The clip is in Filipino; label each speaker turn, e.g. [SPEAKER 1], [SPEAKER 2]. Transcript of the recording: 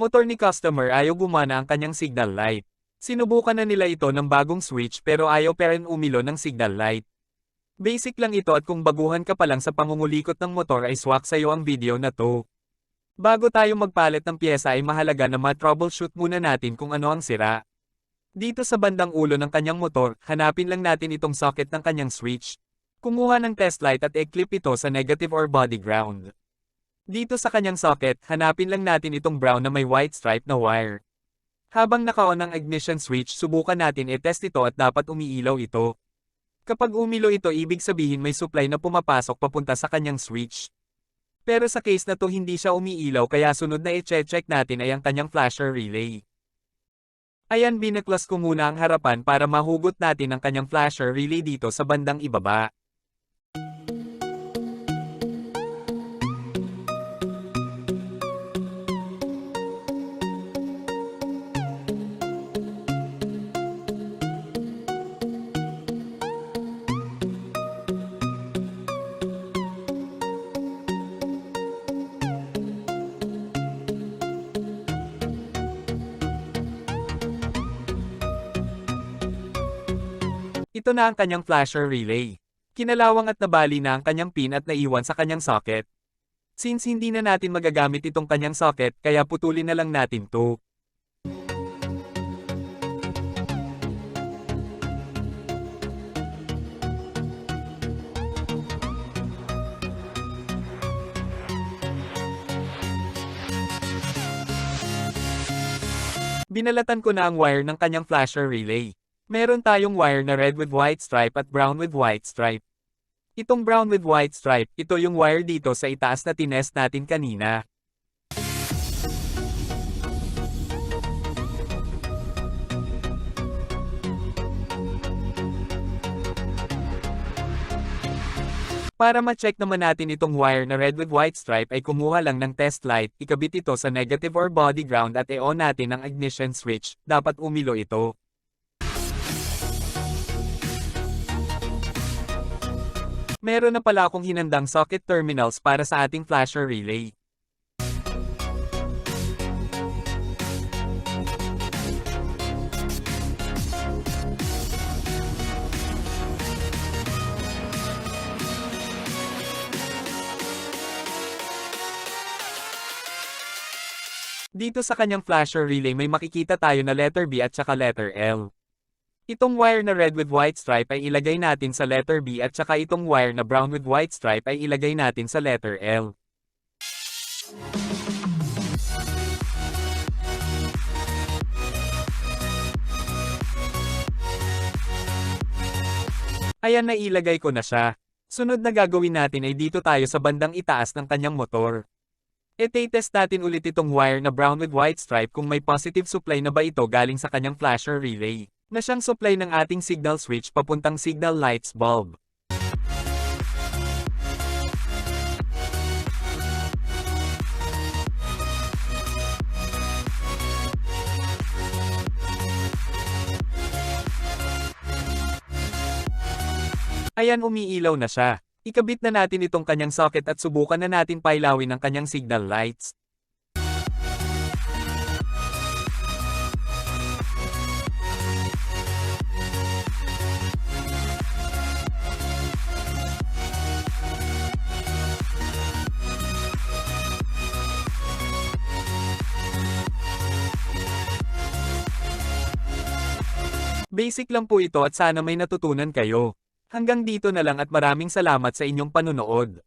[SPEAKER 1] Motor ni customer ayaw gumana ang kanyang signal light. Sinubukan na nila ito ng bagong switch pero ayaw pa rin umilo ng signal light. Basic lang ito at kung baguhan ka pa lang sa pangungulikot ng motor ay swak sa'yo ang video na to. Bago tayo magpalit ng pyesa ay mahalaga na ma-troubleshoot muna natin kung ano ang sira. Dito sa bandang ulo ng kanyang motor, hanapin lang natin itong socket ng kanyang switch. Kumuha ng test light at i-clip ito sa negative or body ground. Dito sa kanyang socket, hanapin lang natin itong brown na may white stripe na wire. Habang naka-on ang ignition switch, subukan natin i-test ito at dapat umiilaw ito. Kapag umilo ito ibig sabihin may supply na pumapasok papunta sa kanyang switch. Pero sa case na to hindi siya umiilaw kaya sunod na i-check natin ay ang kanyang flasher relay. Ayan binaklas ko muna ang harapan para mahugot natin ang kanyang flasher relay dito sa bandang ibaba. Ito na ang kanyang flasher relay. Kinalawang at nabali na ang kanyang pin at naiwan sa kanyang socket. Since hindi na natin magagamit itong kanyang socket, kaya putulin na lang natin to. Binalatan ko na ang wire ng kanyang flasher relay. Meron tayong wire na red with white stripe at brown with white stripe. Itong brown with white stripe, ito yung wire dito sa itaas na tinest natin kanina. Para ma-check naman natin itong wire na red with white stripe ay kumuha lang ng test light, ikabit ito sa negative or body ground at i-on natin ang ignition switch, dapat umilo ito. Meron na pala akong hinandang socket terminals para sa ating flasher relay. Dito sa kanyang flasher relay may makikita tayo na letter B at saka letter L. Itong wire na red with white stripe ay ilagay natin sa letter B at saka itong wire na brown with white stripe ay ilagay natin sa letter L. Ayan na ilagay ko na siya. Sunod na gagawin natin ay dito tayo sa bandang itaas ng kanyang motor. E-test natin ulit itong wire na brown with white stripe kung may positive supply na ba ito galing sa kanyang flasher relay na siyang supply ng ating signal switch papuntang signal lights bulb. Ayan umiilaw na siya. Ikabit na natin itong kanyang socket at subukan na natin pailawin ang kanyang signal lights. Basic lang po ito at sana may natutunan kayo. Hanggang dito na lang at maraming salamat sa inyong panunood.